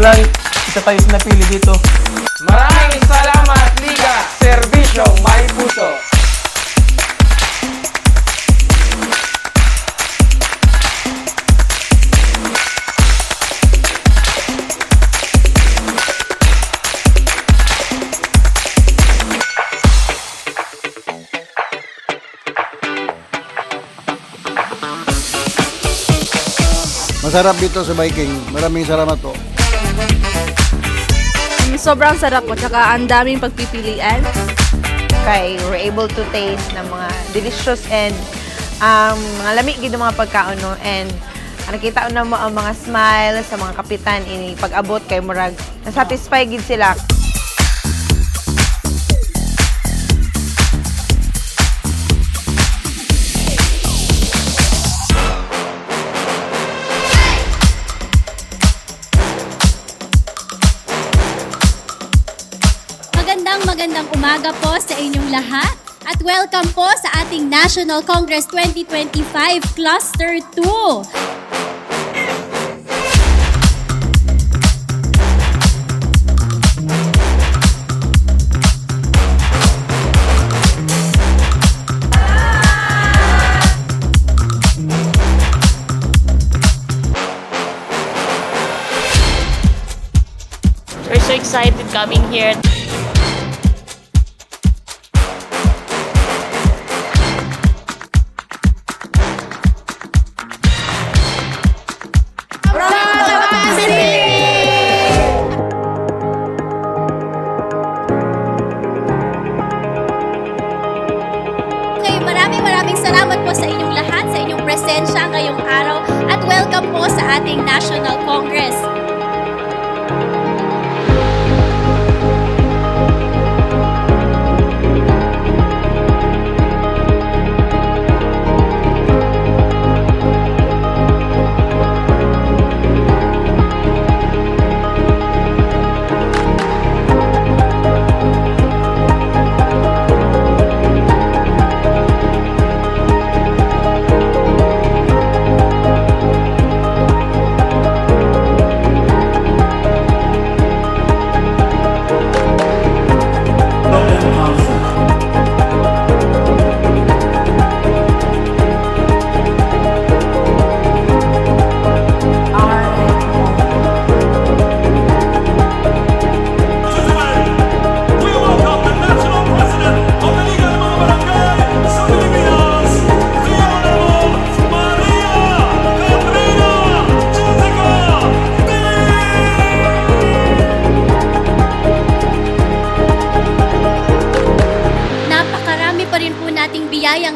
lang isa tayo napili dito. Maraming salamat, Liga! Serbisyong may puso! Masarap dito sa Viking. Maraming salamat po. Sobrang sarap po, tsaka ang daming pagpipilian. kay we're able to taste ng mga delicious and um, mga lamig gid mga pagkaon no and nakita na mo ang mga smile sa mga kapitan ini pag-abot kay murag na-satisfy gid sila umaga po sa inyong lahat at welcome po sa ating National Congress 2025 Cluster 2. We're so excited coming here. Sa ating National Congress.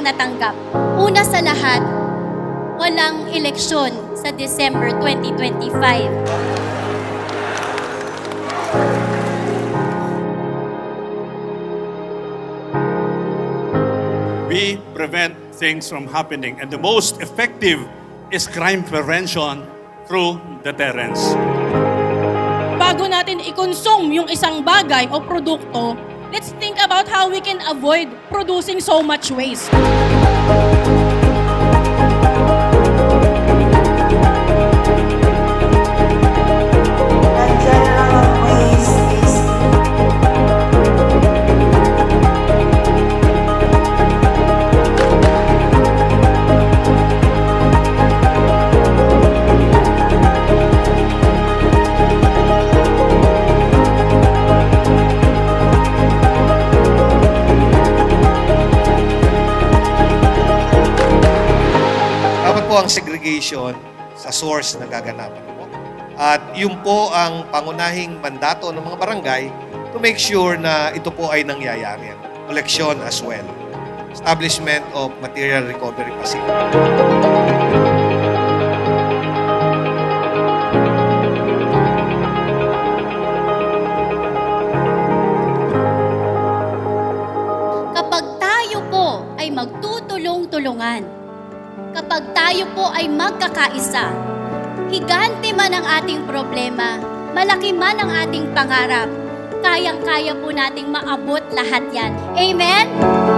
Natanggap. Una sa lahat, walang eleksyon sa December 2025. We prevent things from happening and the most effective is crime prevention through deterrence. Bago natin i-consume yung isang bagay o produkto, let's think about how we can avoid producing so much waste. Po ang segregation sa source na gaganapan po. At yun po ang pangunahing mandato ng mga barangay to make sure na ito po ay nangyayari. Collection as well. Establishment of material recovery facility. Kapag tayo po ay magkakaisa, higante man ang ating problema, malaki man ang ating pangarap, kayang-kaya po nating maabot lahat yan. Amen?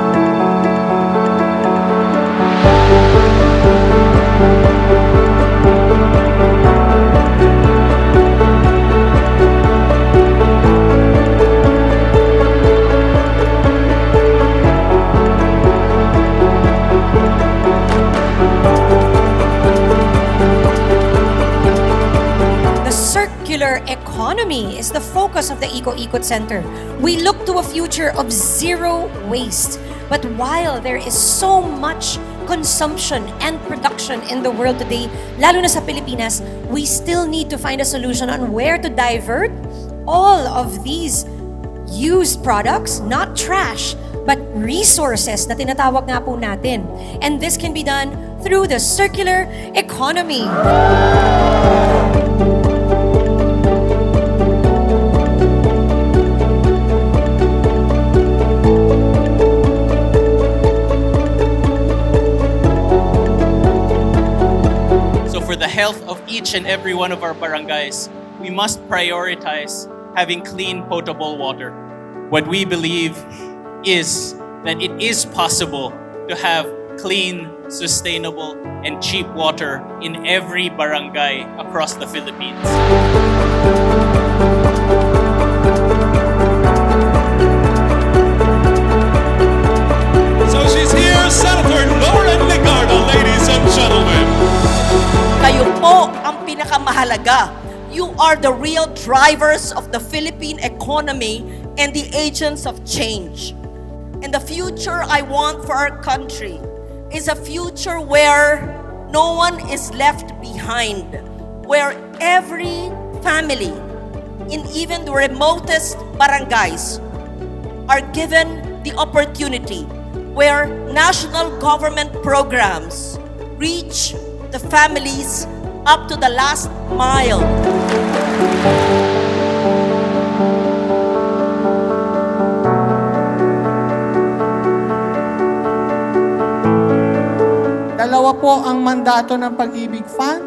Economy is the focus of the Eco Ecot Center. We look to a future of zero waste. But while there is so much consumption and production in the world today, lalo na sa Pilipinas, we still need to find a solution on where to divert all of these used products, not trash, but resources na tinatawag nga po natin. And this can be done through the circular economy. Each and every one of our barangays, we must prioritize having clean potable water. What we believe is that it is possible to have clean, sustainable, and cheap water in every barangay across the Philippines. The real drivers of the Philippine economy and the agents of change. And the future I want for our country is a future where no one is left behind, where every family, in even the remotest barangays, are given the opportunity where national government programs reach the families up to the last mile. Dalawa po ang mandato ng Pag-ibig Fund,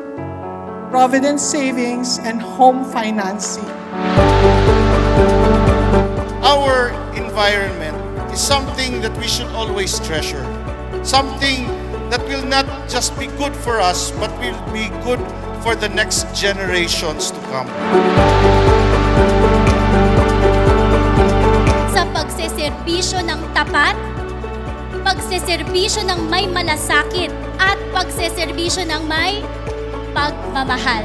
Providence Savings, and Home Financing. Our environment is something that we should always treasure. Something that will not just be good for us, but will be good for the next generations to come. Sa pagseserbisyo ng tapat, pagseserbisyo ng may malasakit, at pagseserbisyo ng may pagmamahal.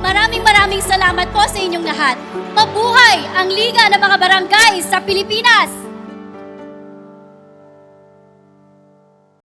Maraming maraming salamat po sa inyong lahat. Mabuhay ang Liga ng mga Barangay sa Pilipinas!